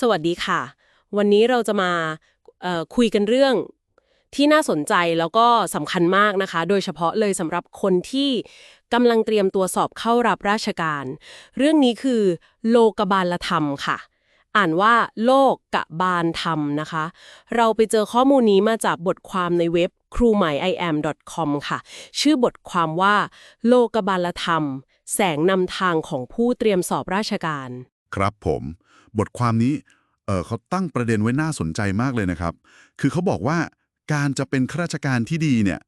สวัสดีค่ะ วันนี้เราจะมาคุยกันเรื่องที่น่าสนใจแล้วก็สำคัญมากนะคะ โดยเฉพาะเลยสำหรับคนที่กำลังเตรียมตัวสอบเข้ารับราชการ เรื่องนี้คือ โลกบาลธรรมค่ะ อ่านว่า โลกกบาลธรรมนะคะ เราไปเจอข้อมูลนี้มาจากบทความในเว็บครูใหม่ iam.com ค่ะ ชื่อบทความว่า โลกบาลธรรม แสงนำทางของผู้เตรียมสอบราชการ ครับผม บทความนี้เออเขาตั้งประเด็นไว้น่าสนใจมากเลยนะครับ คือเขาบอกว่าการจะเป็นข้าราชการที่ดีเนี่ย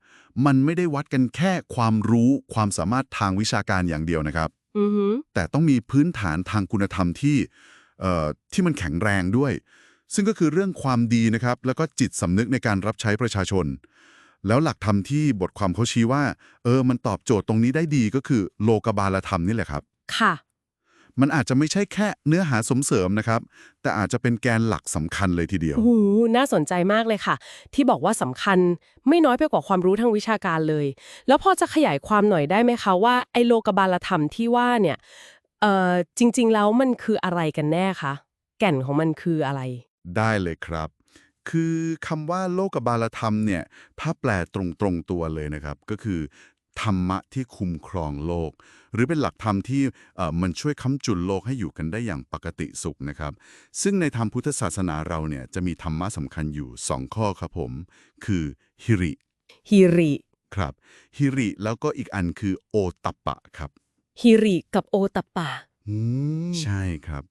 มันไม่ได้วัดกันแค่ความรู้ความสามารถทางวิชาการอย่างเดียวนะครับอือหือแต่ต้องมีพื้นฐานทางคุณธรรมที่เอ่อที่มันแข็งแรงด้วย ซึ่งก็คือเรื่องความดีนะครับ แล้วก็จิตสำนึกในการรับใช้ประชาชน แล้วหลักธรรมที่บทความเขาชี้ว่า เออ มันตอบโจทย์ตรงนี้ได้ดีก็คือโลกบาลธรรมนี่แหละครับ ค่ะ มันอาจจะไม่ใช่แค่เนื้อหาสมเสริมนะครับ แต่อาจจะเป็นแกนหลักสำคัญเลยทีเดียว โอ้โหน่าสนใจมากเลยค่ะ ที่บอกว่าสำคัญไม่น้อยไปกว่าความรู้ทางวิชาการเลย แล้วพอจะขยายความหน่อยได้ไหมคะว่าไอโลกบาลธรรมที่ว่าเนี่ยเอ่อจริง ๆ แล้วมันคืออะไรกันแน่คะ แก่นของมันคืออะไร ได้เลยครับ คือคำว่าโลกบาลธรรมเนี่ยถ้าแปลตรงๆตัวเลยนะครับ ก็คือ ธรรมะที่คุ้มครองโลก หรือเป็นหลักธรรมที่เอ่อมันช่วยค้ำจุนโลกให้อยู่กันได้อย่างปกติสุขนะครับ ซึ่งในธรรมพุทธศาสนาเราเนี่ยจะมีธรรมะสำคัญอยู่ 2 ข้อครับผม คือฮิริฮิริครับฮิริแล้วก็อีกอันคือโอตัปปะครับฮิริกับโอตปปะใช่ครับ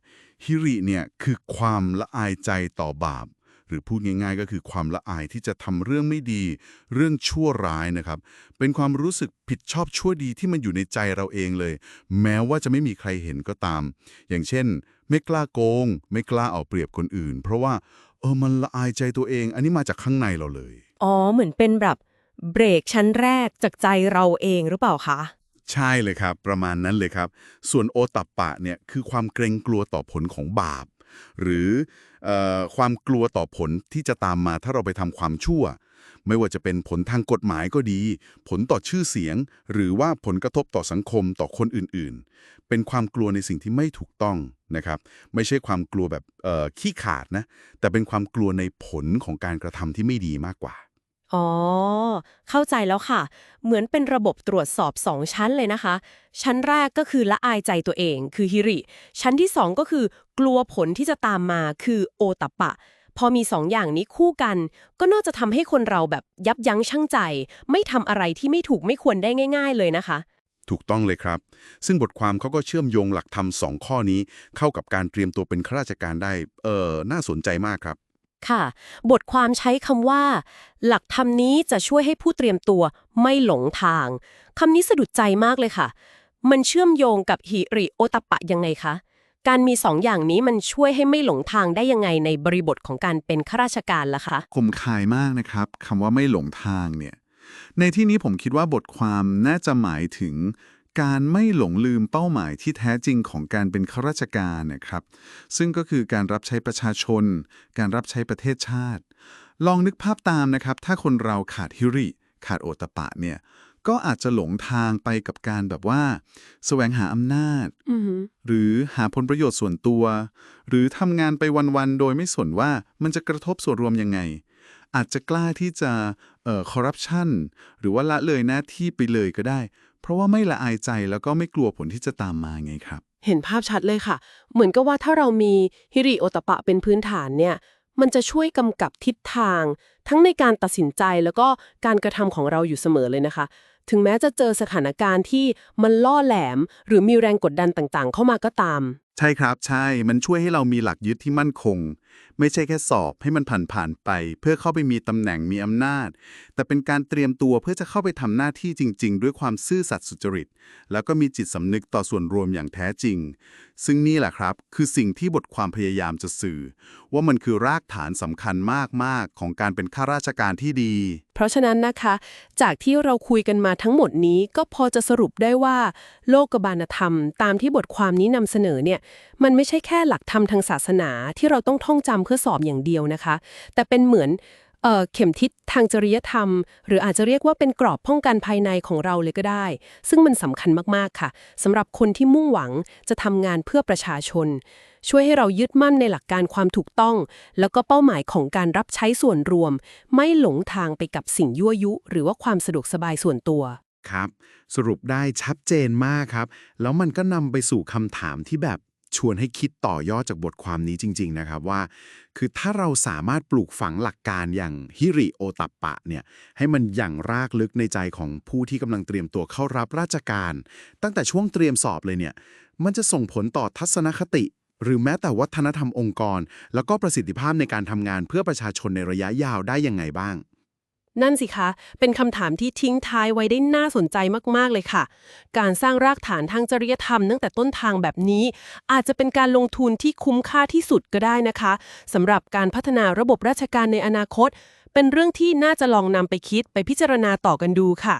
ฮิริเนี่ยคือความละอายใจต่อบาป หรือพูดง่ายๆ ก็คือความละอายที่จะทำเรื่องไม่ดี เรื่องชั่วร้ายนะครับ เป็นความรู้สึกผิดชอบชั่วดีที่มันอยู่ในใจเราเองเลย แม้ว่าจะไม่มีใครเห็นก็ตาม อย่างเช่น ไม่กล้าโกง ไม่กล้าเอาเปรียบคนอื่น เพราะว่าเออมันละอายใจตัวเอง อันนี้มาจากข้างในเราเลย อ๋อ เหมือนเป็นแบบเบรกชั้นแรกจากใจเราเองหรือเปล่าคะใช่เลยครับ ประมาณนั้นเลยครับ ส่วนโอตัปปะเนี่ยคือความเกรงกลัวต่อผลของบาป หรือออความกลัวต่อผลที่จะตามมาถ้าเราไปทำความชั่ว ไม่ว่าจะเป็นผลทางกฎหมายก็ดี ผลต่อชื่อเสียง หรือว่าผลกระทบต่อสังคมต่อคนอื่นๆ เป็นความกลัวในสิ่งที่ไม่ถูกต้องนะครับ ไม่ใช่ความกลัวแบบขี้ขาดนะ แต่เป็นความกลัวในผลของการกระทำที่ไม่ดีมากกว่า อ๋อ เข้าใจแล้วค่ะ เหมือนเป็นระบบตรวจสอบสองชั้นเลยนะคะ ชั้นแรกก็คือละอายใจตัวเอง คือฮิริ ชั้นที่สองก็คือกลัวผลที่จะตามมาคือโอตัปปะ พอมีสองอย่างนี้คู่กัน ก็น่าจะทำให้คนเราแบบยับยั้งชั่งใจ ไม่ทำอะไรที่ไม่ถูกไม่ควรได้ง่าย ๆ เลยนะคะ ถูกต้องเลยครับ ซึ่งบทความเขาก็เชื่อมโยงหลักธรรมสองข้อนี้ เข้ากับการเตรียมตัวเป็นข้าราชการได้ เออน่าสนใจมากครับ ค่ะ บทความใช้คำว่า หลักธรรมนี้จะช่วยให้ผู้เตรียมตัวไม่หลงทาง คำนี้สะดุดใจมากเลยค่ะ มันเชื่อมโยงกับหิริโอตปะยังไงคะ การมีสองอย่างนี้มันช่วยให้ไม่หลงทางได้ยังไงในบริบทของการเป็นข้าราชการล่ะคะคมคายมากนะครับคำว่าไม่หลงทางเนี่ย ในที่นี้ผมคิดว่าบทความน่าจะหมายถึง การไม่หลงลืมเป้าหมายที่แท้จริงของการเป็นข้าราชการนะครับ ซึ่งก็คือการรับใช้ประชาชน การรับใช้ประเทศชาติ ลองนึกภาพตามนะครับ ถ้าคนเราขาดฮิริ ขาดโอตปะเนี่ย ก็อาจจะหลงทางไปกับการแบบว่าแสวงหาอำนาจอือหือหรือหาผลประโยชน์ส่วนตัว หรือทำงานไปวันๆ โดยไม่สนว่ามันจะกระทบส่วนรวมยังไง อาจจะกล้าที่จะเอ่อคอร์รัปชันหรือว่าละเลยหน้าที่ไปเลยก็ได้ เพราะว่าไม่ละอายใจแล้วก็ไม่กลัวผลที่จะตามมาไงครับ เห็นภาพชัดเลยค่ะ เหมือนกับว่าถ้าเรามีฮิริโอตปะเป็นพื้นฐานเนี่ย มันจะช่วยกำกับทิศทาง ทั้งในการตัดสินใจแล้วก็การกระทำของเราอยู่เสมอเลยนะคะ ถึงแม้จะเจอสถานการณ์ที่มันล่อแหลม หรือมีแรงกดดันต่างๆ เข้ามาก็ตาม ช่ครับใช่มันช่วยให้เรามีหลักยึดที่มั่นคง ไม่ใช่แค่สอบให้มันผ่านผ่านๆไป เพื่อเข้าไปมีตำแหน่งมีอำนาจ แต่เป็นการเตรียมตัวเพื่อจะเข้าไปทำหน้าที่จริง ๆ ด้วยความซื่อสัตย์สุจริต แล้วก็มีจิตสำนึกต่อส่วนรวมอย่างแท้จริง ซึ่งนี่แหละครับ คือสิ่งที่บทความพยายามจะสื่อ ว่ามันคือรากฐานสำคัญมากๆ ของการเป็นข้าราชการที่ดี เพราะฉะนั้นนะคะ จากที่เราคุยกันมาทั้งหมดนี้ก็พอจะสรุปได้ว่า โลกบาลธรรม ตามที่บทความนี้นำเสนอเนี่ยมันไม่ใช่แค่หลักธรรมทางศาสนาที่เราต้องท่องจำเพื่อสอบอย่างเดียวนะคะ แต่เป็นเหมือนเออเข็มทิศทางจริยธรรม หรืออาจจะเรียกว่าเป็นกรอบป้องกันภายในของเราเลยก็ได้ ซึ่งมันสำคัญมาก ๆ ค่ะสำหรับคนที่มุ่งหวังจะทำงานเพื่อประชาชน ช่วยให้เรายึดมั่นในหลักการความถูกต้อง แล้วก็เป้าหมายของการรับใช้ส่วนรวม ไม่หลงทางไปกับสิ่งยั่วยุ หรือว่าความสะดวกสบายส่วนตัวครับ สรุปได้ชัดเจนมากครับ แล้วมันก็นำไปสู่คำถามที่แบบ ชวนให้คิดต่อยอดจากบทความนี้จริง ๆ นะครับว่า คือถ้าเราสามารถปลูกฝังหลักการอย่างฮิริโอตัปปะเนี่ยให้มันอย่างรากลึกในใจของผู้ที่กำลังเตรียมตัวเข้ารับราชการ ตั้งแต่ช่วงเตรียมสอบเลยเนี่ยมันจะส่งผลต่อทัศนคติ หรือแม้แต่วัฒนธรรมองค์กร แล้วก็ประสิทธิภาพในการทำงานเพื่อประชาชนในระยะยาวได้ยังไงบ้าง นั่นสิคะ เป็นคำถามที่ทิ้งท้ายไว้ได้น่าสนใจมาก ๆ เลยค่ะ การสร้างรากฐานทางจริยธรรมตั้งแต่ต้นทางแบบนี้ อาจจะเป็นการลงทุนที่คุ้มค่าที่สุดก็ได้นะคะสำหรับการพัฒนาระบบราชการในอนาคต เป็นเรื่องที่น่าจะลองนำไปคิดไปพิจารณาต่อกันดูค่ะ